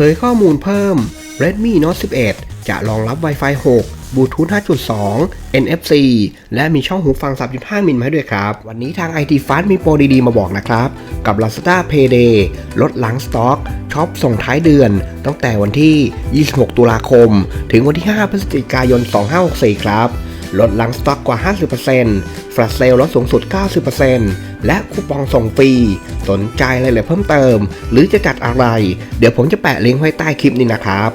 เผยข้อมูลเพิ่ม Redmi Note 11 จะรองรับ Wi-Fi 6 Bluetooth 5.2 NFC และมีช่องหูฟัง 3.5 มิลมาให้ด้วยครับ วันนี้ทาง IT Fast มีโปรดีๆ มาบอกนะครับ กับ Lazada Payday ลดหลังสต็อกช็อปส่งท้ายเดือน ตั้งแต่วันที่ 26 ตุลาคม ถึงวันที่ 5 พฤศจิกายน 2564 ครับลดหลังสต็อกกว่า 50% ลชเซลลดสูงสุด 90%และคูปองส่งฟรี สนใจอะไรเลยเพิ่มเติม หรือจะจัดอะไร เดี๋ยวผมจะแปะลิงก์ไว้ใต้คลิปนี้นะครับ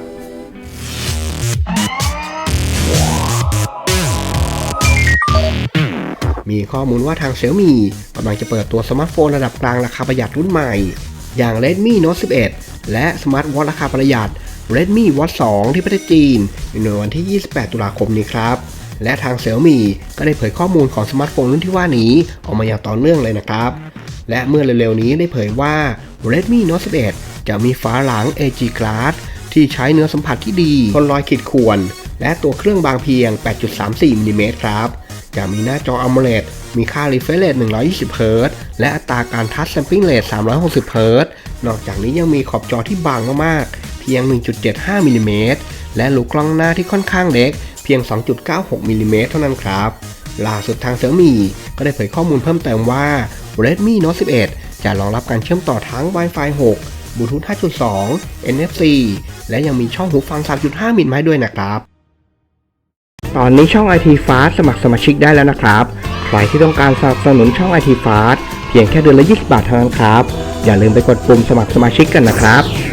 มีข้อมูลว่าทาง Xiaomi กำลังจะเปิดตัวสมาร์ทโฟนระดับกลางราคาประหยัดรุ่นใหม่ อย่าง Redmi Note 11 และสมาร์ทวอทราคาประหยัด Redmi Watch 2 ที่ประเทศจีนในวันที่ 28 ตุลาคมนี้ครับ และทาง Xiaomi ก็ได้เผยข้อมูลของสมาร์ทโฟนรุ่นที่ว่านี้ออกมาอย่างต่อเนื่องเลยนะครับ และเมื่อเร็วๆนี้ได้เผยว่า Redmi Note 11 จะมีฝาหลัง AG Glass ที่ใช้เนื้อสัมผัสที่ดีทนรอยขีดข่วน และตัวเครื่องบางเพียง 8.34มิลลิเมตรครับ จะมีหน้าจอ AMOLED มีค่า refresh rate 120 Hz และอัตราการทัช sampling rate 360 Hz นอกจากนี้ยังมีขอบจอที่บางมากๆ เพียง 1.75มิลลิเมตรและลูกกล้องหน้าที่ค่อนข้างเล็ก เพียง 2.96มิลลิเมตรเท่านั้นครับ ล่าสุดทาง Xiaomi ก็ได้เผยข้อมูลเพิ่มเติมว่า Redmi Note 11 จะรองรับการเชื่อมต่อทั้ง Wi-Fi 6 Bluetooth 5.2 NFC และยังมีช่องหูฟัง 3.5 มิลมาให้ด้วยนะครับ ตอนนี้ช่อง IT Fast สมัครสมาชิกได้แล้วนะครับ ใครที่ต้องการสนับสนุนช่อง IT Fast เพียงแค่เดือนละ 20 บาทเท่านั้นครับ อย่าลืมไปกดปุ่มสมัครสมาชิกกันนะครับ